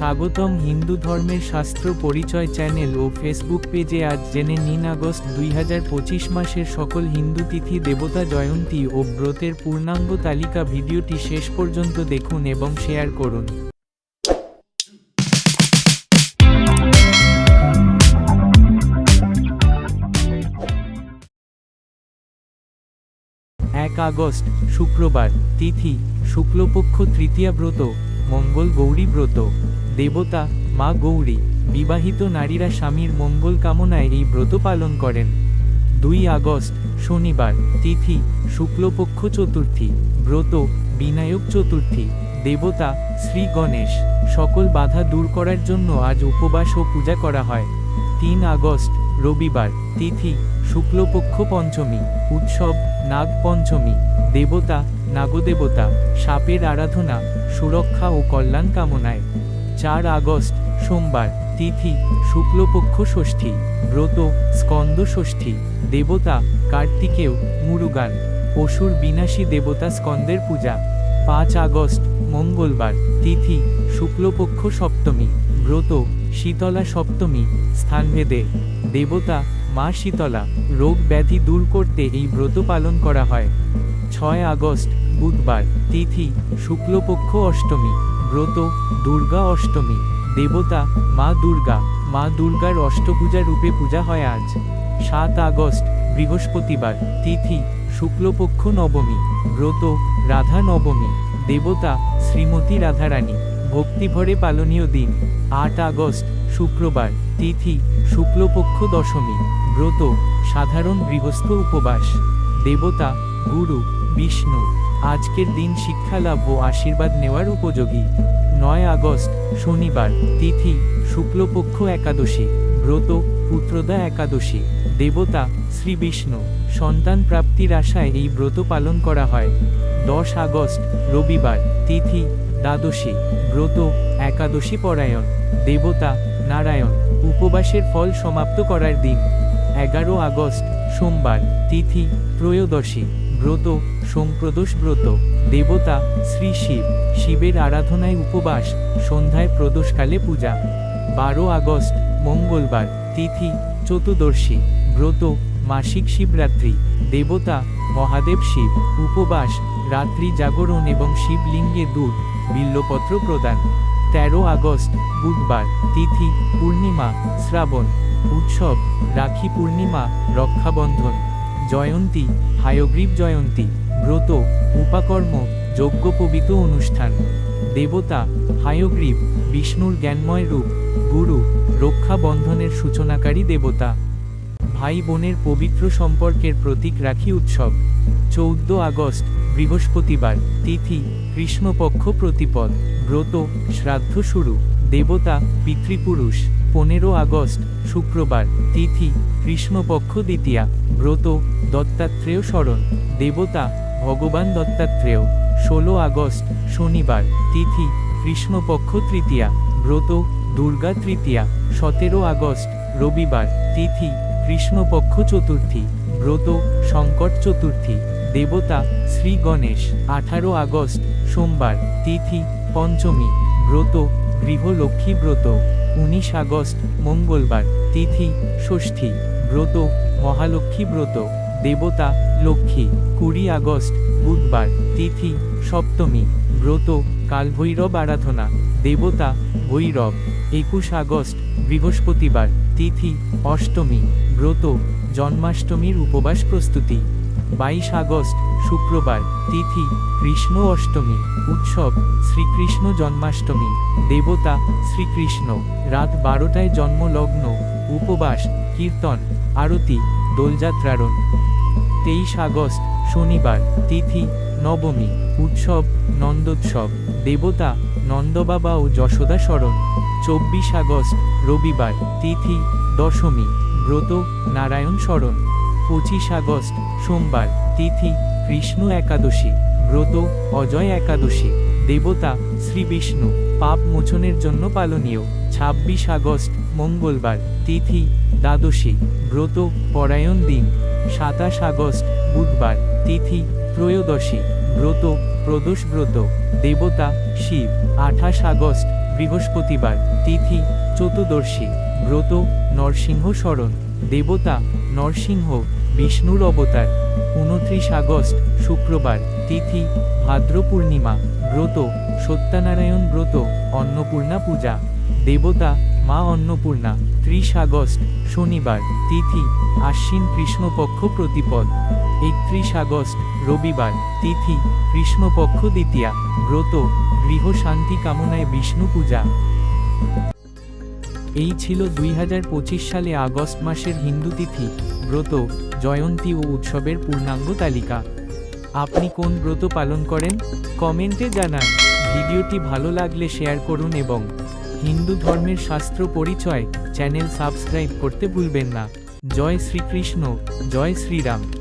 স্বাগতম হিন্দু ধর্মের শাস্ত্র পরিচয় চ্যানেল ও ফেসবুক পেজে আজ জেনে নিন আগস্ট দুই হাজার পঁচিশ মাসের সকল হিন্দু তিথি দেবতা জয়ন্তী ও ব্রতের পূর্ণাঙ্গ তালিকা ভিডিওটি শেষ পর্যন্ত দেখুন এবং শেয়ার করুন। এক আগস্ট, শুক্রবার, তিথি, শুক্লপক্ষ তৃতীয়া ব্রত, মঙ্গল গৌরী ব্রত। দেবতা, মা গৌরী, বিবাহিত নারীরা স্বামীর মঙ্গল কামনায় এই ব্রত পালন করেন। দুই আগস্ট, শনিবার, তিথি, শুক্লপক্ষ চতুর্থী, ব্রত, বিনায়ক চতুর্থী, দেবতা, শ্রী গণেশ, সকল বাধা দূর করার জন্য আজ উপবাস ও পূজা করা হয়। তিন আগস্ট, রবিবার, তিথি, শুক্লপক্ষ পঞ্চমী, উৎসব, নাগ পঞ্চমী, দেবতা, নাগদেবতা, সাপের আরাধনা, সুরক্ষা ও কল্যাণ কামনায়। চার আগস্ট, সোমবার, তিথি, শুক্লপক্ষ ষষ্ঠী, ব্রত, স্কন্দ ষষ্ঠী, দেবতা, কার্তিকেয়, মুরুগান, অসুর বিনাশী দেবতা স্কন্দের পূজা। পাঁচ আগস্ট, মঙ্গলবার, তিথি, শুক্লপক্ষ সপ্তমী, ব্রত, শীতলা সপ্তমী, স্থানভেদে, দেবতা, মা শীতলা, রোগ ব্যাধি দূর করতে এই ব্রত পালন করা হয়। ছয় আগস্ট, বুধবার, তিথি, শুক্লপক্ষ অষ্টমী ব্রত, দুর্গা অষ্টমী। দেবতা, মা দুর্গা, মা দুর্গার অষ্টপূজা রূপে পূজা হয় আজ। সাত আগস্ট, বৃহস্পতিবার, তিথি, শুক্লপক্ষ নবমী, ব্রত, রাধা নবমী, দেবতা, শ্রীমতী রাধারানী, ভক্তিভরে পালনীয় দিন। আট আগস্ট, শুক্রবার, তিথি, শুক্লপক্ষ দশমী, ব্রত, সাধারণ গৃহস্থ উপবাস। দেবতা, গুরু, বিষ্ণু। আজকের দিন শিক্ষালাভ ও আশীর্বাদ নেওয়ার উপযোগী। নয় আগস্ট, শনিবার, তিথি, শুক্লপক্ষ একাদশী, ব্রত, পুত্রদা একাদশী, দেবতা, শ্রী বিষ্ণু, সন্তান প্রাপ্তির আশায় এই ব্রত পালন করা হয়। দশ আগস্ট, রবিবার, তিথি, দ্বাদশী, ব্রত, একাদশী পরায়ণ, দেবতা, নারায়ণ, উপবাসের ফল সমাপ্ত করার দিন। এগারো আগস্ট, সোমবার, তিথি, ত্রয়োদশী ব্রত, সোমপ্রদোষ ব্রত, দেবতা, শ্রী শিব, শিবের আরাধনায় উপবাস, সন্ধ্যায় প্রদোষকালে পূজা। বারো আগস্ট, মঙ্গলবার, তিথি, চতুর্দশী, ব্রত, মাসিক শিবরাত্রি, দেবতা, মহাদেব শিব, উপবাস, রাত্রি জাগরণ এবং শিবলিঙ্গে দুধ, বিল্লপত্র প্রদান। তেরো আগস্ট, বুধবার, তিথি, পূর্ণিমা, শ্রাবণ, উৎসব, রাখি পূর্ণিমা, রক্ষাবন্ধন। জয়ন্তী, হায়গ্রীব জয়ন্তী, ব্রত, উপাকর্ম যজ্ঞোপবিত অনুষ্ঠান। দেবতা, হায়গ্রীব, বিষ্ণুর জ্ঞানময় রূপ, গুরু, রক্ষা বন্ধনের সূচনাকারী দেবতা। ভাই বোনের পবিত্র সম্পর্কের প্রতীক রাখি উৎসব। চৌদ্দ আগস্ট, বৃহস্পতিবার, তিথি, কৃষ্ণপক্ষ প্রতিপদ। ব্রত, শ্রাদ্ধ শুরু। দেবতা, পিতৃপুরুষ। পনেরো আগস্ট, শুক্রবার, তিথি, কৃষ্ণপক্ষ দ্বিতীয়া, ব্রত, দত্তাত্রেয় স্মরণ, দেবতা, ভগবান দত্তাত্রেয়, ষোলো আগস্ট, শনিবার, তিথি, কৃষ্ণপক্ষ তৃতীয়া, ব্রত, দুর্গা তৃতীয়া, সতেরো আগস্ট, রবিবার, তিথি, কৃষ্ণপক্ষ চতুর্থী, ব্রত, সংকট চতুর্থী, দেবতা, শ্রী গণেশ, আঠারো আগস্ট, সোমবার, তিথি, পঞ্চমী, ব্রত, গৃহলক্ষ্মী ব্রত। উনিশ আগস্ট, মঙ্গলবার, তিথি, ষষ্ঠী, ব্রত, মহালক্ষ্মী ব্রত, দেবতা, লক্ষ্মী, কুড়ি আগস্ট, বুধবার, তিথি, সপ্তমী, ব্রত, কালভৈরব আরাধনা, দেবতা, ভৈরব, একুশ আগস্ট, বৃহস্পতিবার, তিথি, অষ্টমী, ব্রত, জন্মাষ্টমীর উপবাস প্রস্তুতি। বাইশ আগস্ট, শুক্রবার, তিথি, কৃষ্ণ অষ্টমী, উৎসব, শ্রীকৃষ্ণ জন্মাষ্টমী, দেবতা, শ্রীকৃষ্ণ, রাত বারোটায় জন্মলগ্ন, উপবাস, কীর্তন, আরতি, দোলযাত্রারণ। তেইশ আগস্ট, শনিবার, তিথি, নবমী, উৎসব, নন্দোৎসব, দেবতা, নন্দবাবা ও যশোদা স্মরণ। চব্বিশ আগস্ট, রবিবার, তিথি, দশমী, ব্রত, নারায়ণ স্মরণ। পঁচিশ আগস্ট, সোমবার, তিথি, কৃষ্ণ একাদশী, ব্রত, অজয় একাদশী, দেবতা, শ্রী বিষ্ণু, পাপ মোচনের জন্য পালনীয়, ছাব্বিশ আগস্ট, মঙ্গলবার, তিথি, দ্বাদশী, ব্রত, পরায়ণ দিন, সাতাশ আগস্ট, বুধবার, তিথি, ত্রয়োদশী, ব্রত, প্রদোষ ব্রত, দেবতা, শিব, আঠাশ আগস্ট, বৃহস্পতিবার, তিথি, চতুর্দশী, ব্রত, নরসিংহ স্মরণ দেবতা, নরসিংহ বিষ্ণুর অবতার। উনত্রিশ আগস্ট, শুক্রবার, তিথি ভাদ্র পূর্ণিমা ব্রত, সত্যনারায়ণ ব্রত, অন্নপূর্ণা পূজা। দেবতা, মা অন্নপূর্ণা, ত্রিশ আগস্ট, শনিবার, তিথি, আশ্বিন কৃষ্ণপক্ষ প্রতিপদ। একত্রিশ আগস্ট, রবিবার, তিথি, কৃষ্ণপক্ষ দ্বিতীয়া, ব্রত, গৃহ শান্তি কামনায় বিষ্ণু পূজা। এই ছিল দুই হাজার পঁচিশ সালে আগস্ট মাসের হিন্দু তিথি, ব্রত, জয়ন্তী ও উৎসবের পূর্ণাঙ্গ তালিকা। আপনি কোন ব্রত পালন করেন? কমেন্টে জানান। ভিডিওটি ভালো লাগলে শেয়ার করুন এবং হিন্দু ধর্মের শাস্ত্র পরিচয় চ্যানেল সাবস্ক্রাইব করতে ভুলবেন না। জয় শ্রীকৃষ্ণ, জয় শ্রীরাম।